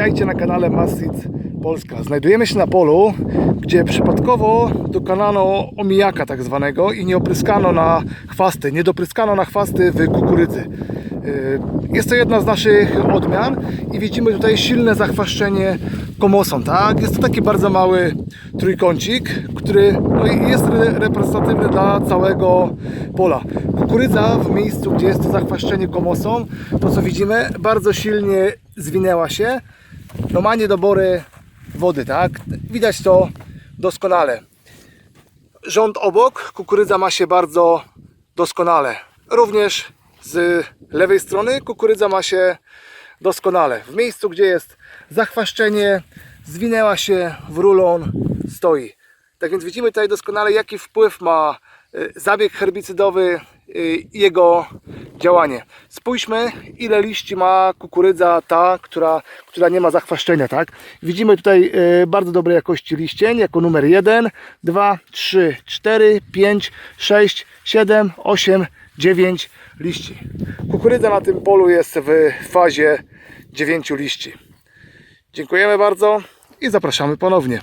Witajcie na kanale Massit Polska. Znajdujemy się na polu, gdzie przypadkowo dokonano omijaka tak zwanego i nie opryskano na chwasty, nie dopryskano na chwasty w kukurydzy. Yy, Jest to jedna z naszych odmian i widzimy tutaj silne zachwaszczenie komosą, tak? Jest to taki bardzo mały trójkącik, który no, jest re- reprezentatywny dla całego pola. Kukurydza w miejscu, gdzie jest to zachwaszczenie komosą, to co widzimy, bardzo silnie zwinęła się. No ma niedobory wody, tak? Widać to doskonale. Rząd obok, kukurydza ma się bardzo doskonale. Również z lewej strony kukurydza ma się doskonale. W miejscu, gdzie jest zachwaszczenie, zwinęła się w rulon, stoi. Tak więc widzimy tutaj doskonale, jaki wpływ ma y, zabieg herbicydowy y, i jego działanie. Spójrzmy, ile liści ma kukurydza ta, która, która nie ma zachwaszczenia. Tak? Widzimy tutaj y, bardzo dobrej jakości liścień, jako numer 1, 2, 3, 4, 5, 6, 7, 8, 9 liści. Kukurydza na tym polu jest w fazie 9 liści. Dziękujemy bardzo i zapraszamy ponownie.